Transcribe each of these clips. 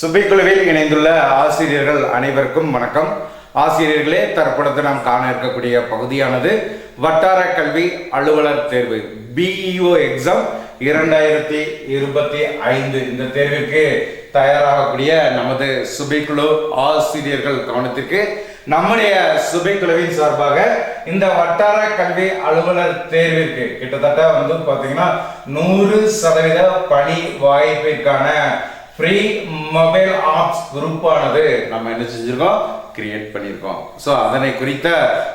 சுபைக்குழுவில் இணைந்துள்ள ஆசிரியர்கள் அனைவருக்கும் வணக்கம். ஆசிரியர்களே தற்பொழுது நாம் காண இருக்கக்கூடிய பகுதியானது வட்டார கல்வி அலுவலர் தேர்வு பிஇஓ எக்ஸாம் இரண்டாயிரத்தி இருபத்தி ஐந்து. இந்த தேர்விற்கு தயாராகக்கூடிய நமது சுபைக்குழு ஆசிரியர்கள் கவனத்திற்கு நம்முடைய சுபைக்குழுவின் சார்பாக இந்த வட்டார கல்வி அலுவலர் தேர்விற்கு கிட்டத்தட்ட வந்து பார்த்தீங்கன்னா நூறு சதவீத பணி வாய்ப்பிற்கான ஃப்ரீ மொபைல் ஆப்ஸ் குரூப்பானது நம்ம என்ன செஞ்சுருக்கோம்? கிரியேட் பண்ணியிருக்கோம். ஸோ அதனை குறித்த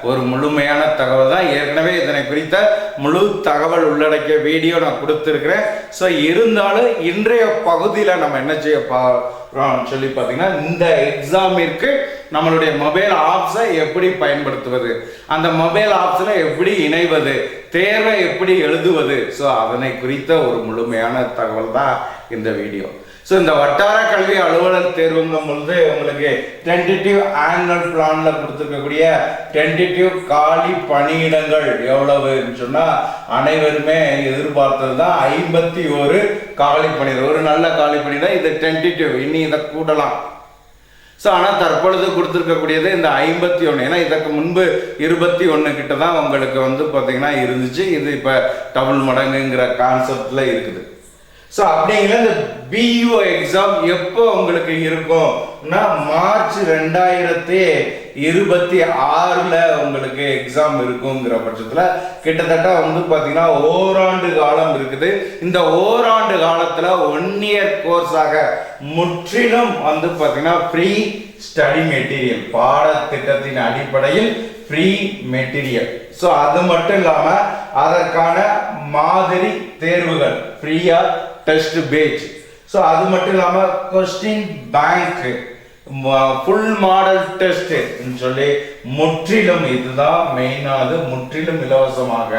ஒரு முழுமையான தகவல் தான். ஏற்கனவே இதனை குறித்த முழு தகவல் உள்ளடக்கிய வீடியோ நான் கொடுத்துருக்குறேன். ஸோ இருந்தாலும் இன்றைய பகுதியில் நம்ம என்ன செய்ய போகிறோம் சொல்லி பார்த்தீங்கன்னா இந்த எக்ஸாமிற்கு நம்மளுடைய மொபைல் ஆப்ஸை எப்படி பயன்படுத்துவது? அந்த மொபைல் ஆப்ஸில் எப்படி இணைவது? தேர்வை எப்படி எழுதுவது? ஸோ அதனை குறித்த ஒரு முழுமையான தகவல் தான் இந்த வீடியோ ஸோ இந்த வட்டார கல்வி அலுவலர் தேர்வுங்கும் பொழுது உங்களுக்கு டென்டேட்டிவ் ஆனுவல் பிளான்ல கொடுத்துருக்கக்கூடிய டென்டேட்டிவ் காலி பணியிடங்கள் எவ்வளவுன்னு சொன்னால் அனைவருமே எதிர்பார்த்தது தான் ஐம்பத்தி ஒரு காலி பணியிடம். ஒரு நல்ல காலி பணியிடம் இது டென்டேட்டிவ் இனி இதை கூடலாம் ஸோ ஆனால் தற்பொழுது கொடுத்துருக்கக்கூடியது இந்த ஐம்பத்தி ஒன்று ஏன்னா இதற்கு முன்பு இருபத்தி ஒன்று கிட்ட தான் உங்களுக்கு வந்து பார்த்தீங்கன்னா இருந்துச்சு. இது இப்போ டபுள் மடங்குங்கிற கான்செப்டில் இருக்குது. ஸோ அப்படிங்கிற இந்த பியூ எக்ஸாம் எப்போ உங்களுக்கு இருக்கும்னா மார்ச் ரெண்டாயிரத்தி இருபத்தி ஆறில் உங்களுக்கு எக்ஸாம் இருக்குங்கிற பட்சத்தில் கிட்டத்தட்ட வந்து பார்த்தீங்கன்னா ஓராண்டு காலம் இருக்குது. இந்த ஓராண்டு காலத்தில் ஒன் இயர் கோர்ஸாக முற்றிலும் வந்து பார்த்தீங்கன்னா ஃப்ரீ ஸ்டடி மெட்டீரியல் பாடத்திட்டத்தின் அடிப்படையில் ஃப்ரீ மெட்டீரியல் ஸோ அது மட்டும் இல்லாமல் அதற்கான மாதிரி தேர்வுகள் ஃப்ரீயாக டெஸ்ட் பேஜ் ஸோ அது மட்டும் இல்லாமல் question bank full model test சொல்லி முற்றிலும் இதுதான் மெயினானது முற்றிலும் இலவசமாக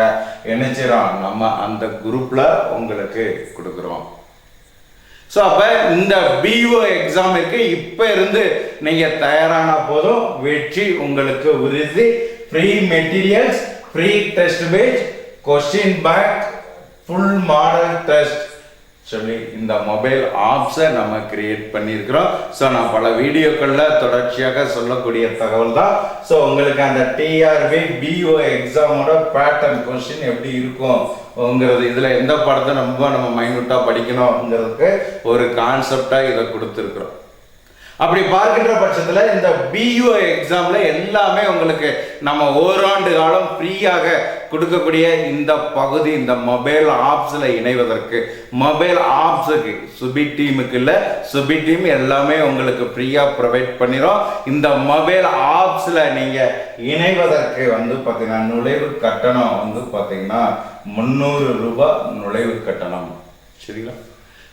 இணைச்சிரோம் நம்ம அந்த குரூப்பில் உங்களுக்கு கொடுக்குறோம். ஸோ அப்போ இந்த பிஓ எக்ஸாமுக்கு இப்போ இருந்து நீங்கள் தயாரான போதும். வெற்றி உங்களுக்கு உறுதி. Free materials free test page question bank full model test சொல்லி இந்த மொபைல் ஆப்ஸை நம்ம கிரியேட் பண்ணியிருக்கிறோம். ஸோ நான் பல வீடியோக்களில் தொடர்ச்சியாக சொல்லக்கூடிய தகவல் தான். ஸோ உங்களுக்கு அந்த டிஆர்பி பிஓ எக்ஸாமோட பேட்டர்ன் கொஸ்டின் எப்படி இருக்கும்ங்கிறது இதில் எந்த பாடத்தை ரொம்ப நம்ம மைனூட்டாக படிக்கணுங்கிறதுக்கு ஒரு கான்செப்டாக இதை கொடுத்துருக்குறோம். அப்படி பார்க்கின்ற பட்சத்தில் இந்த பியூஐ எக்ஸாமில் எல்லாமே உங்களுக்கு நம்ம ஓராண்டு காலம் ஃப்ரீயாக கொடுக்கக்கூடிய இந்த பகுதி இந்த மொபைல் ஆப்ஸில் இணைவதற்கு. மொபைல் ஆப்ஸுக்கு சுபி டீமுக்கு இல்லை சுபி டீம் எல்லாமே உங்களுக்கு ஃப்ரீயாக ப்ரொவைட் பண்ணிடும் இந்த மொபைல் ஆப்ஸில் நீங்கள் இணைவதற்கு வந்து பார்த்தீங்கன்னா நுழைவு கட்டணம் வந்து பார்த்தீங்கன்னா முந்நூறு ரூபாய் நுழைவு கட்டணம். சரிங்களா?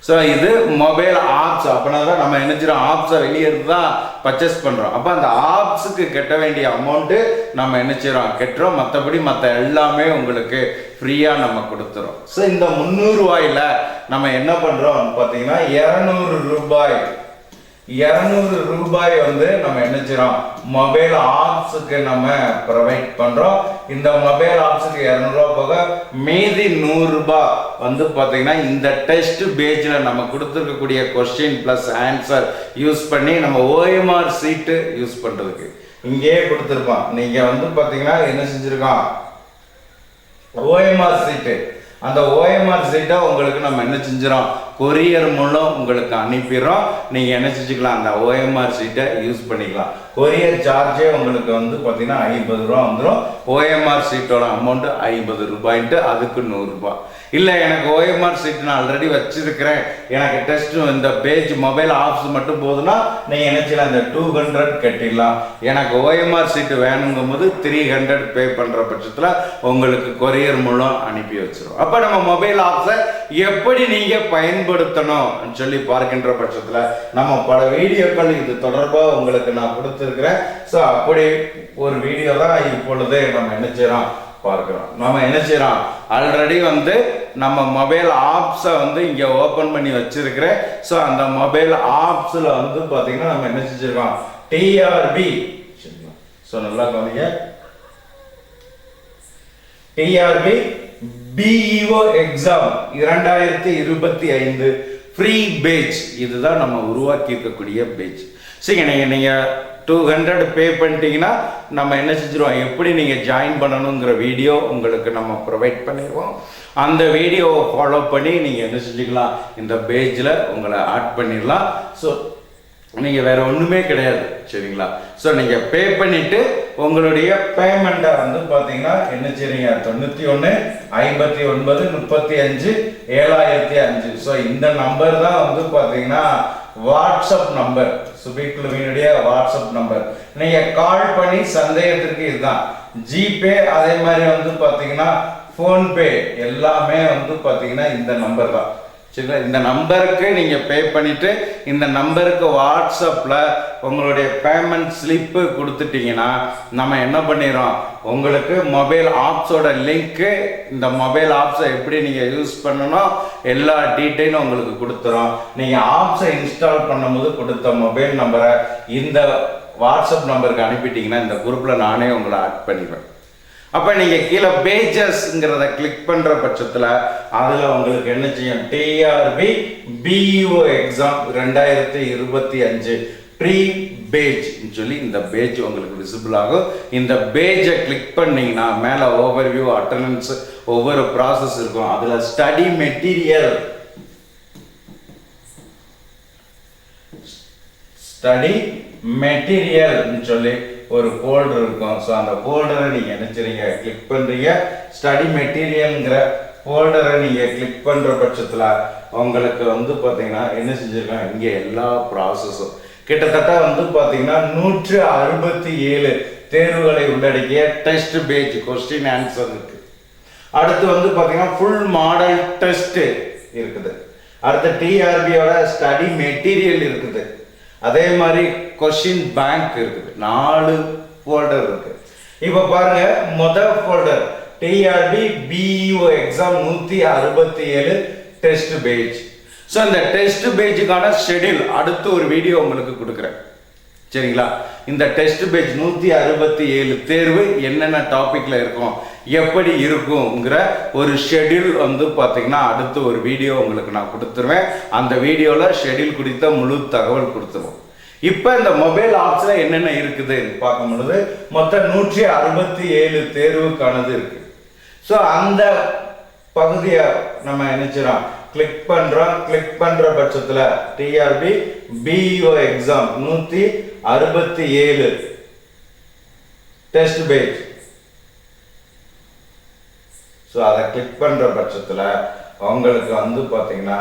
ஸோ இது மொபைல் ஆப்ஸ் அப்படின்னா தான் நம்ம நினைச்சிடும் ஆப்ஸை வெளியே இருந்து தான் பர்ச்சேஸ் பண்ணுறோம் அப்போ அந்த ஆப்ஸுக்கு கட்ட வேண்டிய அமௌண்ட்டு நம்ம என்ன செய்கிறோம் கட்டுறோம். மற்றபடி மற்ற எல்லாமே உங்களுக்கு ஃப்ரீயாக நம்ம கொடுத்துறோம். ஸோ இந்த முந்நூறுரூவாயில் நம்ம என்ன பண்ணுறோம்னு பார்த்தீங்கன்னா இரநூறு ரூபாய் இரநூறு ரூபாய் வந்து நம்ம என்ன செய்றோம் மொபைல் ஆப்ஸுக்கு நம்ம ப்ரொவைட் பண்றோம். இந்த மொபைல் ஆப்ஸுக்கு இரநூறுவா போக மீதி நூறுரூபா வந்து பார்த்தீங்கன்னா இந்த டெஸ்ட் பேஜில் நம்ம கொடுத்துருக்கக்கூடிய கொஸ்டின் ப்ளஸ் ஆன்சர் யூஸ் பண்ணி நம்ம ஓஎம்ஆர் சீட்டு யூஸ் பண்ணுறதுக்கு இங்கேயே கொடுத்துருப்பான் நீங்கள் வந்து பார்த்தீங்கன்னா என்ன செஞ்சுருக்கோம்? ஓஎம்ஆர் சீட்டு அந்த ஓஎம்ஆர் சீட்டை உங்களுக்கு நம்ம என்ன செஞ்சிடோம் கொரியர் மூலம் உங்களுக்கு அனுப்பிடுறோம் நீங்கள் என்ன செஞ்சுக்கலாம்? அந்த ஓஎம்ஆர் சீட்டை யூஸ் பண்ணிக்கலாம். கொரியர் சார்ஜே உங்களுக்கு வந்து பார்த்தீங்கன்னா ஐம்பது ரூபா வந்துடும் ஓஎம்ஆர் சீட்டோட அமௌண்ட்டு ஐம்பது ரூபாய்ன்ட்டு அதுக்கு நூறுரூபா இல்லை எனக்கு ஓஎம்ஆர் சீட் நான் ஆல்ரெடி வச்சிருக்கிறேன். எனக்கு டெஸ்ட் இந்த பேஜ் மொபைல் ஆப்ஸ் மட்டும் போதுன்னா நீங்கள் என்ன அந்த டூ ஹண்ட்ரட் கட்டிடலாம். எனக்கு ஓஎம்ஆர் சீட்டு வேணுங்கும் போது த்ரீ ஹண்ட்ரட் பே பண்ணுற பட்சத்தில் உங்களுக்கு கொரியர் மூலம் அனுப்பி வச்சிரும் அப்போ நம்ம மொபைல் ஆப்ஸை எப்படி நீங்கள் பயன்படுத்தணும் சொல்லி பார்க்கின்ற பட்சத்தில் நம்ம பல வீடியோக்கள் இது தொடர்பாக உங்களுக்கு நான் கொடுத்துருக்கிறேன். ஸோ அப்படி ஒரு வீடியோ தான் இப்பொழுது நம்ம என்ன செய்கிறோம் பார்க்கிறோம். நம்ம என்ன செய்கிறோம் ஆல்ரெடி வந்து நம்ம மொபைல் ஆப்ஸை வந்து இங்கே ஓப்பன் பண்ணி வச்சிருக்கிறேன். ஸோ அந்த மொபைல் ஆப்ஸில் வந்து பார்த்தீங்கன்னா நம்ம என்ன செஞ்சுருக்கோம்? டிஆர்பி ஸோ நல்லா கவனிங்க. டிஆர்பி பிஇஓ எக்ஸாம் இரண்டாயிரத்தி இருபத்தி ஐந்து ஃப்ரீ பேஜ் இதுதான் நம்ம உருவாக்கி இருக்கக்கூடிய பேஜ் சரிங்க நீங்கள் நீங்கள் டூ ஹண்ட்ரட் பே பண்ணிட்டீங்கன்னா நம்ம என்ன செஞ்சிருவோம்? எப்படி நீங்கள் ஜாயின் பண்ணணுங்கிற வீடியோ உங்களுக்கு நம்ம ப்ரொவைட் பண்ணிடுவோம் அந்த வீடியோவை ஃபாலோ பண்ணி நீங்கள் என்ன செஞ்சுக்கலாம்? இந்த பேஜில் உங்களை ஆட் பண்ணிடலாம். ஸோ நீங்கள் வேறு ஒன்றுமே கிடையாது சரிங்களா? ஸோ நீங்கள் பே பண்ணிவிட்டு உங்களுடைய பேமெண்ட்டை வந்து பார்த்தீங்கன்னா என்ன செய்றீங்க? தொண்ணூற்றி ஒன்று ஐம்பத்தி ஒன்பது முப்பத்தி அஞ்சு ஏழாயிரத்தி அஞ்சு ஸோ இந்த நம்பர் தான் வந்து பார்த்தீங்கன்னா வாட்ஸ்அப் நம்பர் சுபிக்குழுவினுடைய வாட்ஸ்அப் நம்பர் நீங்கள் கால் பண்ணி சந்தேகத்திற்கு இதுதான். ஜிபே அதே மாதிரி வந்து பார்த்தீங்கன்னா ஃபோன்பே எல்லாமே வந்து பார்த்தீங்கன்னா இந்த நம்பர் தான். சரிங்களா? இந்த நம்பருக்கு நீங்கள் பே பண்ணிவிட்டு இந்த நம்பருக்கு வாட்ஸ்அப்பில் உங்களுடைய பேமெண்ட் ஸ்லிப்பு கொடுத்துட்டீங்கன்னா நம்ம என்ன பண்ணிடுறோம்? உங்களுக்கு மொபைல் ஆப்ஸோட லிங்க்கு இந்த மொபைல் ஆப்ஸை எப்படி நீங்கள் யூஸ் பண்ணணும்? எல்லா டீட்டெயிலும் உங்களுக்கு கொடுத்துரும் நீங்கள் ஆப்ஸை இன்ஸ்டால் பண்ணும்போது கொடுத்த மொபைல் நம்பரை இந்த வாட்ஸ்அப் நம்பருக்கு அனுப்பிட்டீங்கன்னா இந்த குரூப்பில் நானே உங்களை ஆட் பண்ணிடுவேன் அப்போ நீங்கள் கீழே பேஜஸ்ங்கிறத கிளிக் பண்ணுற பட்சத்தில் அதில் உங்களுக்கு என்ன செய்யும்? டிஆர்பி பிஇஓ எக்ஸாம் ரெண்டாயிரத்தி இருபத்தி அஞ்சு ப்ரீ பேஜ் சொல்லி இந்த பேஜ் உங்களுக்கு விசிபிள் ஆகும். இந்த பேஜை கிளிக் பண்ணிங்கன்னா மேலே ஓவர்வியூ அட்டண்டன்ஸ் ஒவ்வொரு ப்ராசஸ் இருக்கும். அதில் ஸ்டடி மெட்டீரியல் ஸ்டடி மெட்டீரியல்னு சொல்லி ஒரு ஃபோல்டர் இருக்கும். ஸோ அந்த ஃபோல்டரை நீங்கள் நினச்சிறீங்க கிளிக் பண்ணுறீங்க ஸ்டடி மெட்டீரியல்ங்கிற ஃபோல்டரை நீங்கள் கிளிக் பண்ணுற பட்சத்தில் உங்களுக்கு வந்து பார்த்தீங்கன்னா என்ன செஞ்சுருக்கோம் இங்கே எல்லா ப்ராசஸும் கிட்டத்தட்ட வந்து பார்த்தீங்கன்னா நூற்று அறுபத்தி ஏழு தேர்வுகளை உள்ளடக்கிய டெஸ்ட் பேஜ் கொஸ்டின் ஆன்சர் இருக்கு. அடுத்து வந்து பார்த்தீங்கன்னா ஃபுல் மாடல் டெஸ்ட் இருக்குது. அடுத்து டிஆர்பியோட ஸ்டடி மெட்டீரியல் இருக்குது. அதே மாதிரி கொஷின் பேங்க் இருக்குது. நாலு ஃபோல்டர் இருக்கு. இப்போ பாருங்க மொதல் ஃபோல்டர் டிஆர்பி பிஇஓ எக்ஸாம் நூற்றி அறுபத்தி ஏழு டெஸ்ட் பேஜ் ஸோ இந்த டெஸ்ட் பேஜுக்கான ஷெட்யூல் அடுத்து ஒரு வீடியோ உங்களுக்கு கொடுக்குறேன். சரிங்களா? இந்த டெஸ்ட் பேஜ் நூற்றி அறுபத்தி ஏழு தேர்வு என்னென்ன டாப்பிக்கில் இருக்கும் எப்படி இருக்குங்கிற ஒரு ஷெட்யூல் வந்து பார்த்திங்கன்னா அடுத்து ஒரு வீடியோ உங்களுக்கு நான் கொடுத்துருவேன். அந்த வீடியோவில் ஷெட்யூல் குறித்த முழு தகவல் கொடுத்துருவோம். இப்போ இந்த மொபைல் ஆப்ஸில் என்னென்ன இருக்குதுன்னு பார்க்கும் பொழுது மொத்தம் நூற்றி அறுபத்தி ஏழு தேர்வுக்கானது இருக்கு. ஸோ அந்த பகுதியை நம்ம நினைச்சிடோம் கிளிக் பண்ணுறோம் கிளிக் பண்ணுற பட்சத்தில் டிஆர்பி பிஇஓ எக்ஸாம் நூற்றி அறுபத்தி ஏழு. டெஸ்ட் பேஜ் ஸோ அதை கிளிக் பண்ணுற பட்சத்தில் உங்களுக்கு வந்து பார்த்தீங்கன்னா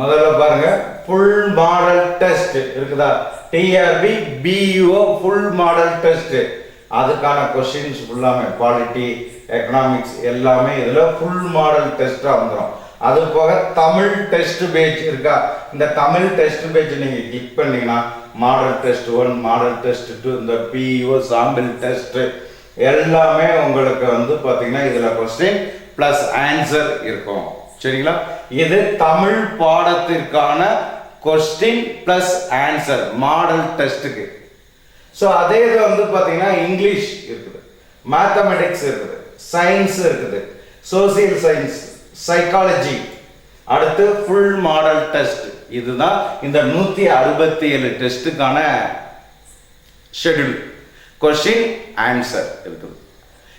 முதல்ல பாருங்க. ஃபுல் மாடல் டெஸ்ட் இருக்குதா? TRB BEO full model test அதுக்கான கொஸ்டின்ஸ் ஃபுல்லாமே குவாலிட்டி எக்கனாமிக்ஸ் எல்லாமே இதில் ஃபுல் மாடல் டெஸ்ட்டாக வந்துடும் அது போக தமிழ் டெஸ்ட் பேஜ் இருக்கா? இந்த தமிழ் டெஸ்ட் பேஜ் நீங்கள் கிளிக் பண்ணீங்கன்னா model test one model test two இந்த பிஇஓ சாம்பிள் டெஸ்ட் எல்லாமே உங்களுக்கு வந்து பார்த்தீங்கன்னா இதில் கொஸ்டின் ப்ளஸ் ஆன்சர் இருக்கும். சரிங்களா? இது தமிழ் பாடத்திற்கான கொஸ்டின் ப்ளஸ் ஆன்சர் மாடல் டெஸ்ட்டுக்கு ஸோ அதே இது வந்து பார்த்தீங்கன்னா இங்கிலீஷ் இருக்குது. மேத்தமெட்டிக்ஸ் இருக்குது. சயின்ஸ் இருக்குது. சோசியல் சயின்ஸ் சைக்காலஜி அடுத்து ஃபுல் மாடல் டெஸ்ட் இதுதான் இந்த நூற்றி அறுபத்தி ஏழு டெஸ்ட்டுக்கான ஷெட்யூல் கொஷின் ஆன்சர் இருக்குது.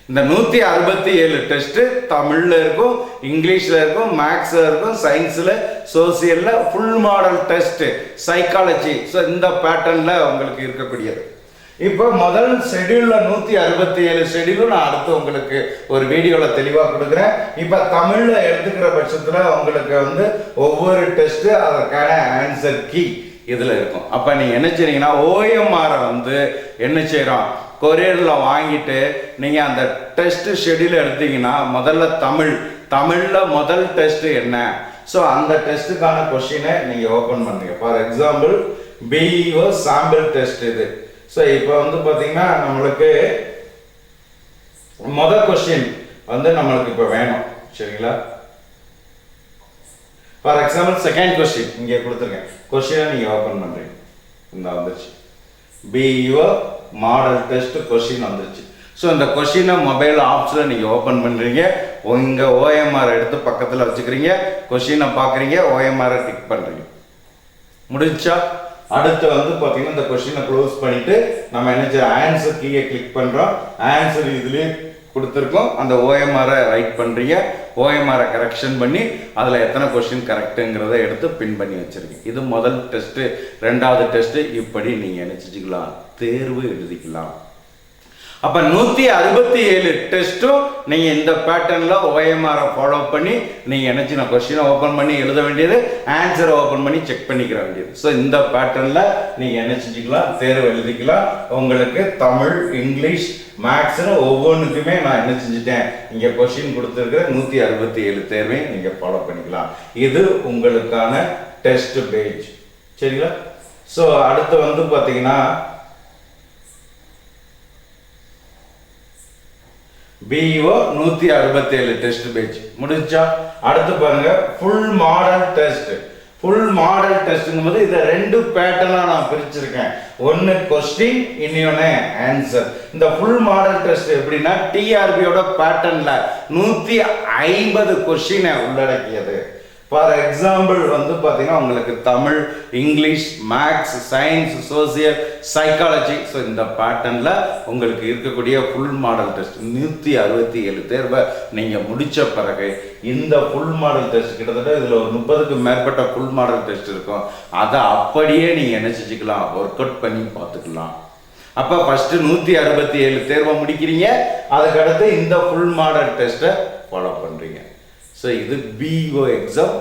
இந்த நூற்றி அறுபத்தி ஏழு டெஸ்ட்டு தமிழில் இருக்கும் இங்கிலீஷில் இருக்கும் மேக்ஸில் இருக்கும் சயின்ஸில் சோசியலில் full model test psychology so இந்த பேட்டர்னில் உங்களுக்கு இருக்கக்கூடியது. இப்போ முதல் ஷெடியூலில் நூற்றி அறுபத்தி ஏழு ஷெடியூலும் நான் அடுத்து உங்களுக்கு ஒரு வீடியோவில் தெளிவாக கொடுக்குறேன். இப்போ தமிழில் எடுத்துக்கிற பட்சத்தில் உங்களுக்கு வந்து ஒவ்வொரு டெஸ்ட்டு அதற்கான ஆன்சர் கீ இதில் இருக்கும். அப்போ நீங்கள் என்ன செய்றீங்கன்னா ஓஎம்ஆரை வந்து என்ன செய்கிறோம் கொரியரில் வாங்கிட்டு நீங்கள் அந்த டெஸ்ட்டு ஷெடியூல் எடுத்தீங்கன்னா முதல்ல தமிழ் தமிழில் முதல் டெஸ்ட்டு என்ன? ஸோ அந்த டெஸ்ட்டுக்கான கொஷினை நீங்கள் ஓப்பன் பண்ணுங்க. For example BEO sample test இது. ஸோ இப்போ வந்து பார்த்தீங்கன்னா நம்மளுக்கு முதல் கொஷின் வந்து நம்மளுக்கு இப்போ வேணும். சரிங்களா? ஃபார் எக்ஸாம்பிள் செகண்ட் கொஸ்டின் இங்கே கொடுத்துருக்கேன் கொஸ்டினை நீங்கள் ஓப்பன் பண்ணுறீங்க இந்த வந்துருச்சு. பிஇஓ மாடல் டெஸ்ட் கொஷின் வந்துருச்சு. ஸோ இந்த கொஷினை மொபைல் ஆப்ஸில் நீங்கள் ஓப்பன் பண்ணுறீங்க உங்கள் ஓஎம்ஆர் எடுத்து பக்கத்தில் வச்சுக்கிறீங்க. கொஷினை பார்க்குறீங்க. ஓஎம்ஆரை டிக் பண்ணுறீங்க முடிஞ்சா? அடுத்து வந்து பார்த்தீங்கன்னா இந்த கொஷினை க்ளோஸ் பண்ணிவிட்டு நம்ம என்ன செய்யறோம் ஆன்சர் கீயை கிளிக் பண்ணுறோம் ஆன்சர் இதுலேயே கொடுத்துருக்கோம். அந்த ஓஎம்ஆரை ரைட் பண்ணுறீங்க ஓஎம்ஆரை கரெக்ஷன் பண்ணி அதில் எத்தனை கொஷின் கரெக்டுங்கிறத எடுத்து பின் பண்ணி வச்சுருக்கீங்க. இது முதல் டெஸ்ட்டு ரெண்டாவது டெஸ்ட்டு இப்படி நீங்கள் நினச்சிச்சிக்கலாம் தேர்வு எழுதிக்கலாம். அப்போ நூற்றி அறுபத்தி ஏழு டெஸ்ட்டும் நீங்கள் இந்த பேட்டர்னில் ஓஎம்ஆரை ஃபாலோ பண்ணி நீங்கள் நினைச்சு நான் கொஸ்டினை ஓப்பன் பண்ணி எழுத வேண்டியது ஆன்சரை ஓப்பன் பண்ணி செக் பண்ணிக்கிற வேண்டியது. ஸோ இந்த பேட்டர்னில் நீங்கள் என்ன தேர்வு எழுதிக்கலாம். உங்களுக்கு தமிழ் இங்கிலீஷ் மேக்ஸ்னு ஒவ்வொன்றுக்குமே நான் என்ன செஞ்சுட்டேன்? இங்கே கொஸ்டின் கொடுத்துருக்கிற நூற்றி அறுபத்தி ஏழு தேர்வையும் நீங்கள் ஃபாலோ பண்ணிக்கலாம். இது உங்களுக்கான டெஸ்ட் பேஜ் சரிங்களா? ஸோ அடுத்து வந்து பார்த்தீங்கன்னா பிஇஓ நூற்றி அறுபத்தி ஏழு டெஸ்ட் பேஜ் முடிஞ்சா அடுத்து பாருங்க full model test full model டெஸ்ட்டுங்கும் போது இதை ரெண்டு பேட்டர்னாக நான் பிரிச்சிருக்கேன். ஒன்று கொஸ்டின் இன்னொன்று ஆன்சர் இந்த ஃபுல் மாடல் டெஸ்ட் எப்படின்னா டிஆர்பியோட பேட்டர்னில் நூற்றி ஐம்பது கொஸ்டினை உள்ளடக்கியது. ஃபார் எக்ஸாம்பிள் வந்து பார்த்தீங்கன்னா உங்களுக்கு Tamil English maths science social psychology so இந்த பேட்டர்னில் உங்களுக்கு இருக்கக்கூடிய ஃபுல் மாடல் டெஸ்ட் நூற்றி அறுபத்தி ஏழு தேர்வை நீங்கள் முடித்த பிறகு இந்த ஃபுல் மாடல் டெஸ்ட் கிட்டத்தட்ட இதில் ஒரு முப்பதுக்கு மேற்பட்ட ஃபுல் மாடல் டெஸ்ட் இருக்கும். அதை அப்படியே நீங்கள் என்ன செஞ்சுக்கலாம் ஒர்க் அவுட் பண்ணி பார்த்துக்கலாம். அப்போ ஃபஸ்ட்டு நூற்றி அறுபத்தி ஏழு தேர்வை முடிக்கிறீங்க. அதுக்கடுத்து இந்த ஃபுல் மாடல் டெஸ்ட்டை ஃபாலோ பண்ணுறீங்க ஸோ இது பிஓ எக்ஸாம்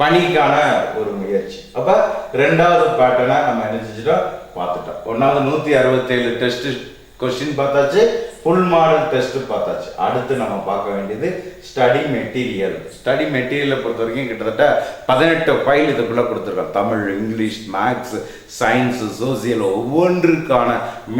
பணிக்கான ஒரு முயற்சி. அப்போ ரெண்டாவது பேட்டர்னை நம்ம என்ன செஞ்சிட்டோம்? பார்த்துட்டோம். ஒன்றாவது நூற்றி அறுபத்தேழு டெஸ்ட் கொஸ்டின் பார்த்தாச்சு. ஃபுல் மாடல் டெஸ்ட் பார்த்தாச்சு. அடுத்து நம்ம பார்க்க வேண்டியது ஸ்டடி மெட்டீரியல் ஸ்டடி மெட்டீரியலை பொறுத்த வரைக்கும் கிட்டத்தட்ட பதினெட்டு ஃபைல் இதுக்குள்ளே கொடுத்துருக்கோம் Tamil English maths science social ஒவ்வொன்றுக்கான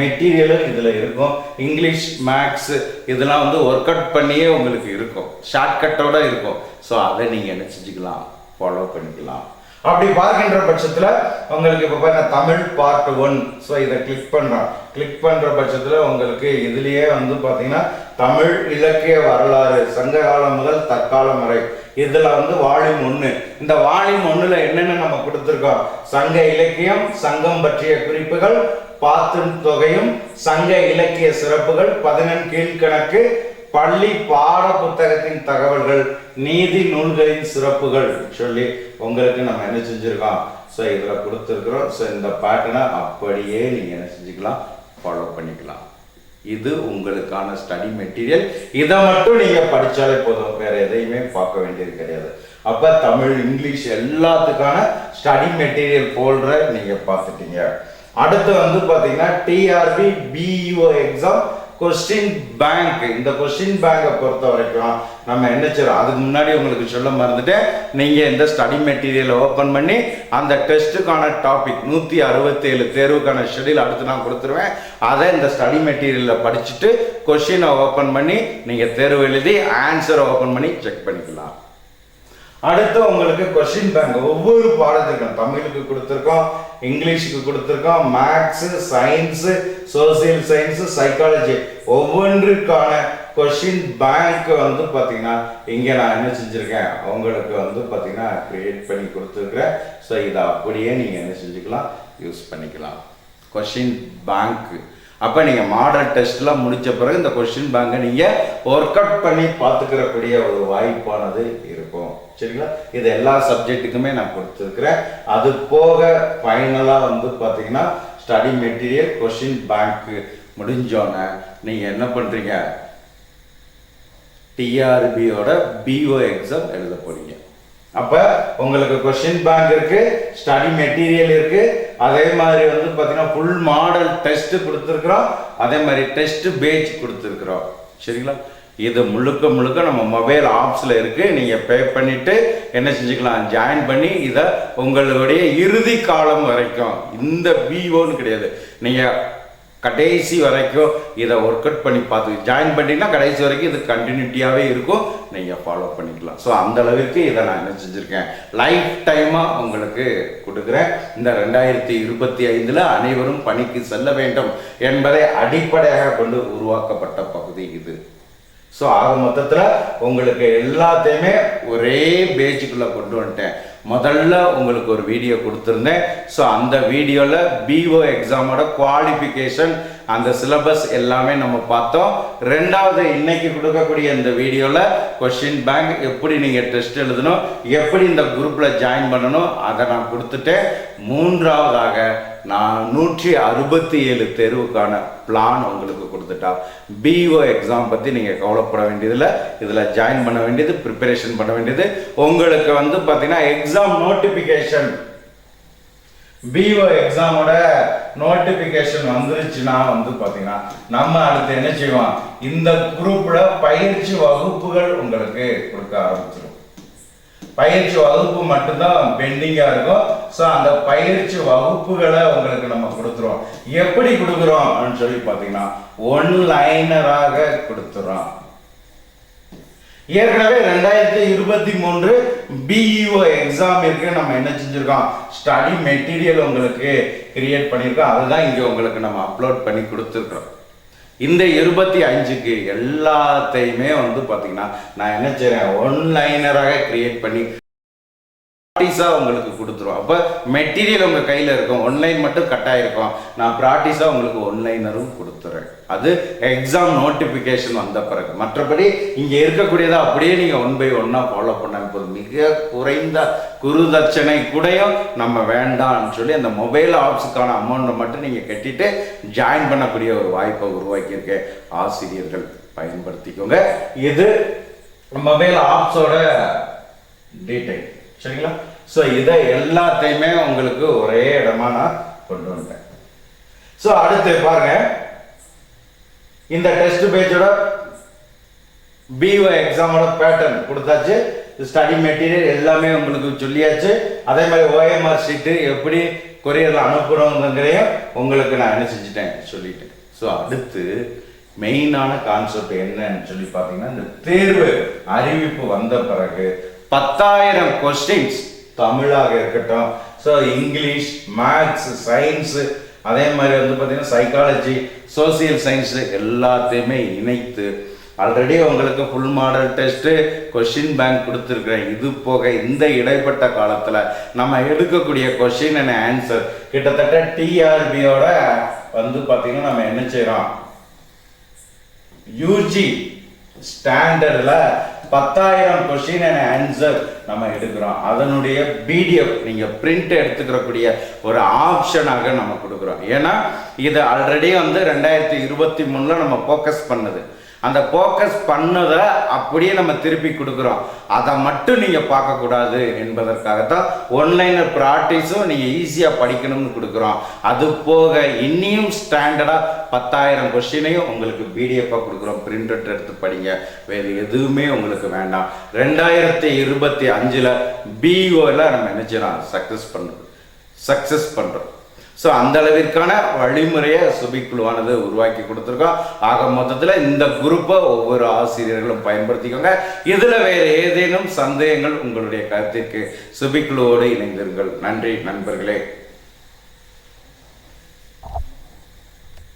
மெட்டீரியலும் இதில் இருக்கும். இங்கிலீஷ் மேக்ஸ் இதெல்லாம் வந்து ஒர்க் அவுட் பண்ணியே உங்களுக்கு இருக்கும். ஷார்ட்கட்டோட இருக்கும். ஸோ அதை நீங்கள் என்ன செஞ்சுக்கலாம்? ஃபாலோ பண்ணிக்கலாம். அப்படி பார்க்கின்ற பட்சத்தில் உங்களுக்கு இப்போ பாருங்க தமிழ் பார்ட் ஒன் ஸோ இதை கிளிக் பண்ணுறோம் கிளிக் பண்ணுற பட்சத்தில் உங்களுக்கு இதுலேயே வந்து பார்த்தீங்கன்னா தமிழ் இலக்கிய வரலாறு சங்ககாலம் முதல் தற்காலம் வரை. இதில் வந்து வால்யூம் ஒன்று இந்த வால்யூம் ஒன்றில் என்னென்ன நம்ம கொடுத்துருக்கோம்? சங்க இலக்கியம் சங்கம் பற்றிய குறிப்புகள் பாத்து தொகையும் சங்க இலக்கிய சிறப்புகள் பதினெண் கீழ்கணக்கு பள்ளி பாட புத்தகத்தின் தகவல்கள் நீதி நூல்களின் சிறப்புகள் சொல்லி உங்களுக்கு நம்ம என்ன செஞ்சுருக்கோம்? ஸோ இதில் கொடுத்துருக்குறோம். ஸோ இந்த பேட்டர்னை அப்படியே நீங்கள் என்ன செஞ்சுக்கலாம்? ஃபாலோ பண்ணிக்கலாம். இது உங்களுக்கான ஸ்டடி மெட்டீரியல் இதை மட்டும் நீங்கள் படித்தாலே போதும். வேறு எதையுமே பார்க்க வேண்டியது கிடையாது. அப்போ தமிழ் இங்கிலீஷ் எல்லாத்துக்கான ஸ்டடி மெட்டீரியல் போல்ற நீங்கள் பார்த்துட்டீங்க. அடுத்து வந்து பார்த்தீங்கன்னா TRB BEO exam question bank இந்த கொஸ்டின் பேங்கை பொறுத்த வரைக்கும் நம்ம என்ன செய்யறோம்? அதுக்கு முன்னாடி உங்களுக்கு சொல்ல மறந்துட்டு நீங்கள் இந்த ஸ்டடி மெட்டீரியலை ஓப்பன் பண்ணி அந்த டெஸ்ட்டுக்கான டாபிக் நூற்றி அறுபத்தேழு தேர்வுக்கான ஷெடியூல் அடுத்து நான் கொடுத்துருவேன். அதை இந்த ஸ்டடி மெட்டீரியலில் படிச்சுட்டு கொஷினை ஓப்பன் பண்ணி நீங்கள் தேர்வு எழுதி ஆன்சரை ஓப்பன் பண்ணி செக் பண்ணிக்கலாம். அடுத்து உங்களுக்கு கொஷின் பேங்க் ஒவ்வொரு பாடத்திற்கும் தமிழுக்கு கொடுத்துருக்கோம் இங்கிலீஷுக்கு கொடுத்துருக்கோம் maths science social science psychology ஒவ்வொன்றுக்கான question bank வந்து பார்த்தீங்கன்னா இங்கே நான் என்ன செஞ்சுருக்கேன் உங்களுக்கு வந்து பார்த்தீங்கன்னா கிரியேட் பண்ணி கொடுத்துருக்குறேன். ஸோ இதை அப்படியே நீங்கள் என்ன செஞ்சுக்கலாம் யூஸ் பண்ணிக்கலாம். கொஷின் பேங்க்கு அப்போ நீங்கள் மாடல் டெஸ்ட்லாம் முடித்த பிறகு இந்த கொஷின் பேங்கை நீங்கள் ஒர்க் அவுட் பண்ணி பார்த்துக்கிறக்கூடிய ஒரு வாய்ப்பானது இருக்கும். சரிங்களா? இது எல்லா சப்ஜெக்ட்டுக்குமே நான் கொடுத்துருக்குறேன். அது போக ஃபைனலாக வந்து பார்த்தீங்கன்னா ஸ்டடி மெட்டீரியல் கொஷின் பேங்க்கு முடிஞ்சோன்னே நீங்கள் என்ன பண்ணுறீங்க டிஆர்பியோட பிஓ எக்ஸாம் எழுத போகிறீங்க அப்போ உங்களுக்கு கொஸ்டின் பேங்க் இருக்குது ஸ்டடி மெட்டீரியல் இருக்குது அதே மாதிரி வந்து பார்த்தீங்கன்னா ஃபுல் மாடல் டெஸ்ட் கொடுத்துருக்குறோம். அதே மாதிரி டெஸ்ட் பேஜ் கொடுத்துருக்குறோம். சரிங்களா? இது முழுக்க முழுக்க நம்ம மொபைல் ஆப்ஸில் இருக்குது நீங்கள் பே பண்ணிவிட்டு என்ன செஞ்சுக்கலாம்? ஜாயின் பண்ணி இதை உங்களுடைய இறுதி காலம் வரைக்கும். இந்த பிஓன்னு கிடையாது. நீங்கள் கடைசி வரைக்கும் இதை ஒர்க் அவுட் பண்ணி பார்த்து ஜாயின் பண்ணிட்டீங்கன்னா கடைசி வரைக்கும் இது கண்டினியூட்டியாகவே இருக்கும். நீங்கள் ஃபாலோ பண்ணிக்கலாம். ஸோ அந்த அளவிற்கு இதை நான் என்ன செஞ்சுருக்கேன்? லைஃப் டைமாக உங்களுக்கு கொடுக்குறேன். இந்த ரெண்டாயிரத்தி இருபத்தி ஐந்தில் அனைவரும் பணிக்கு செல்ல வேண்டும் என்பதை அடிப்படையாக கொண்டு உருவாக்கப்பட்ட பகுதி இது. ஸோ ஆக மொத்தத்தில் உங்களுக்கு எல்லாத்தையுமே ஒரே பேஜுக்குள்ளே கொண்டு வந்துட்டேன். முதல்ல உங்களுக்கு ஒரு வீடியோ கொடுத்துருந்தேன். ஸோ அந்த வீடியோவில் பிஓ எக்ஸாமோட குவாலிஃபிகேஷன் அந்த சிலபஸ் எல்லாமே நம்ம பார்த்தோம். ரெண்டாவது இன்னைக்கு கொடுக்கக்கூடிய இந்த வீடியோவில் கொஷின் பேங்க் எப்படி நீங்கள் டெஸ்ட் எழுதணும் எப்படி இந்த குரூப்பில் ஜாயின் பண்ணணும் அதை நான் கொடுத்துட்டேன். மூன்றாவதாக நான் நூற்றி அறுபத்தி ஏழு தேர்வுக்கான பிளான் உங்களுக்கு கொடுத்துட்டா. பிஓ எக்ஸாம் பற்றி நீங்கள் கவலைப்பட வேண்டியதில்லை. இதில் ஜாயின் பண்ண வேண்டியது ப்ரிப்பரேஷன் பண்ண வேண்டியது. உங்களுக்கு வந்து பார்த்தீங்கன்னா எக்ஸாம் நோட்டிஃபிகேஷன் பிஓ எக்ஸாமோட நோட்டிஃபிகேஷன் வந்துருச்சுன்னா வந்து பார்த்தீங்கன்னா நம்ம அடுத்து என்ன செய்வோம்? இந்த குரூப்பில் பயிற்சி வகுப்புகள் உங்களுக்கு கொடுக்க ஆரம்பிச்சிடும் பயிற்சி வகுப்பு மட்டும்தான் பெண்டிங்காக இருக்கும். ஸோ அந்த பயிற்சி வகுப்புகளை உங்களுக்கு நம்ம கொடுத்துருவோம். எப்படி கொடுக்குறோம் அப்படின்னு சொல்லி பார்த்தீங்கன்னா ஒன்லைனராக கொடுத்துறோம். ஏற்கனவே ரெண்டாயிரத்தி இருபத்தி மூன்று பிஇஓ எக்ஸாம் இருக்கு நம்ம என்ன செஞ்சுருக்கோம்? ஸ்டடி மெட்டீரியல் உங்களுக்கு கிரியேட் பண்ணியிருக்கோம். அதுதான் இங்கே உங்களுக்கு நம்ம அப்லோட் பண்ணி கொடுத்துருக்குறோம் இந்த இருபத்தி அஞ்சுக்கு எல்லாத்தையுமே வந்து பார்த்தீங்கன்னா நான் என்ன செய்கிறேன் ஒன்லைனராக கிரியேட் பண்ணி ப்ராக்டிஸாக உங்களுக்கு கொடுத்துருவோம் அப்போ மெட்டீரியல் உங்கள் கையில் இருக்கும். ஒன்லைன் மட்டும் கட்டாக இருக்கும் நான் ப்ராக்டிஸாக உங்களுக்கு ஒன்லைனரும் கொடுத்துறேன். அது எக்ஸாம் நோட்டிஃபிகேஷன் வந்த பிறகு. மற்றபடி இங்கே இருக்கக்கூடியதை அப்படியே நீங்கள் ஒன் பை ஒன்னாக ஃபாலோ பண்ண இப்போது மிக குறைந்த குருதட்சணை கூடயும் நம்ம வேண்டாம்னு சொல்லி அந்த மொபைல் ஆப்ஸுக்கான அமௌண்ட்டை மட்டும் நீங்கள் கட்டிட்டு ஜாயின் பண்ணக்கூடிய ஒரு வாய்ப்பை உருவாக்கியிருக்கேன் ஆசிரியர்கள் பயன்படுத்திக்கோங்க. இது மொபைல் ஆப்ஸோட டீடைல் சரிங்களா? ஸோ இதை எல்லாத்தையுமே உங்களுக்கு ஒரே இடமா நான் கொண்டு வந்துட்டேன். ஸோ அடுத்து பாருங்க. இந்த டெஸ்ட் பேஜோட பிஓ எக்ஸாமோட பேட்டர்ன் கொடுத்தாச்சு. ஸ்டடி மெட்டீரியல் எல்லாமே உங்களுக்கு சொல்லியாச்சு. அதே மாதிரி ஓஎம்ஆர் ஷீட்டு எப்படி கொரியரில் அனுப்புகிறோங்கிறதையும் உங்களுக்கு நான் என்ன செஞ்சுட்டேன் சொல்லிட்டேன் ஸோ அடுத்து மெயினான கான்செப்ட் என்னன்னு சொல்லி பார்த்தீங்கன்னா இந்த தேர்வு அறிவிப்பு வந்த பிறகு பத்தாயிரம் கொஸ்டின்ஸ் தமிழாக இருக்கட்டும். ஸோ இங்கிலீஷ் மேத்ஸ் சயின்ஸு அதே மாதிரி வந்து பார்த்திங்கன்னா சைக்காலஜி சோசியல் சயின்ஸு எல்லாத்தையுமே இணைத்து ஆல்ரெடி உங்களுக்கு full model test question bank கொடுத்துருக்குறேன். இது போக இந்த இடைப்பட்ட காலத்தில் நம்ம எடுக்கக்கூடிய கொஷின் அண்ட் ஆன்சர் கிட்டத்தட்ட டிஆர்பியோட வந்து பார்த்திங்கன்னா நம்ம என்ன செய்கிறோம் யூஜி ஸ்டாண்டர்டில் பத்தாயிரம் கொஷின் அண்ட் ஆன்சர் நம்ம எடுக்கிறோம். அதனுடைய பிடிஎஃப் நீங்கள் பிரிண்ட் எடுத்துக்கிறக்கூடிய ஒரு ஆப்ஷனாக நம்ம கொடுக்குறோம். ஏன்னா இது ஆல்ரெடி வந்து ரெண்டாயிரத்தி இருபத்தி மூணில் நம்ம ஃபோக்கஸ் பண்ணுது. அந்த ஃபோக்கஸ் பண்ணதை அப்படியே நம்ம திருப்பி கொடுக்குறோம். அதை மட்டும் நீங்கள் பார்க்கக்கூடாது என்பதற்காகத்தான் ஒன்லைனில் ப்ராக்டிஸும் நீங்கள் ஈஸியாக படிக்கணும்னு கொடுக்குறோம். அது போக இன்னியும் ஸ்டாண்டர்டாக பத்தாயிரம் கொஸ்டினையும் உங்களுக்கு பிடிஎஃபாக கொடுக்குறோம். பிரிண்ட் அவுட் எடுத்து படிங்க. வேறு எதுவுமே உங்களுக்கு வேண்டாம். ரெண்டாயிரத்தி இருபத்தி அஞ்சில் பிஓவில் நம்ம என்ன செய்யலாம் சக்ஸஸ் பண்ணுறோம் சக்ஸஸ் பண்ணுறோம் ஸோ அந்த அளவிற்கான வழிமுறையை சுபிக்குழுவானது உருவாக்கி கொடுத்துருக்கோம். ஆக மொத்தத்தில் இந்த குரூப்பை ஒவ்வொரு ஆசிரியர்களும் பயன்படுத்திக்கோங்க. இதில் வேறு ஏதேனும் சந்தேகங்கள் உங்களுடைய கருத்திற்கு சுபிக்குழுவோடு இணைந்திருங்கள். நன்றி நண்பர்களே.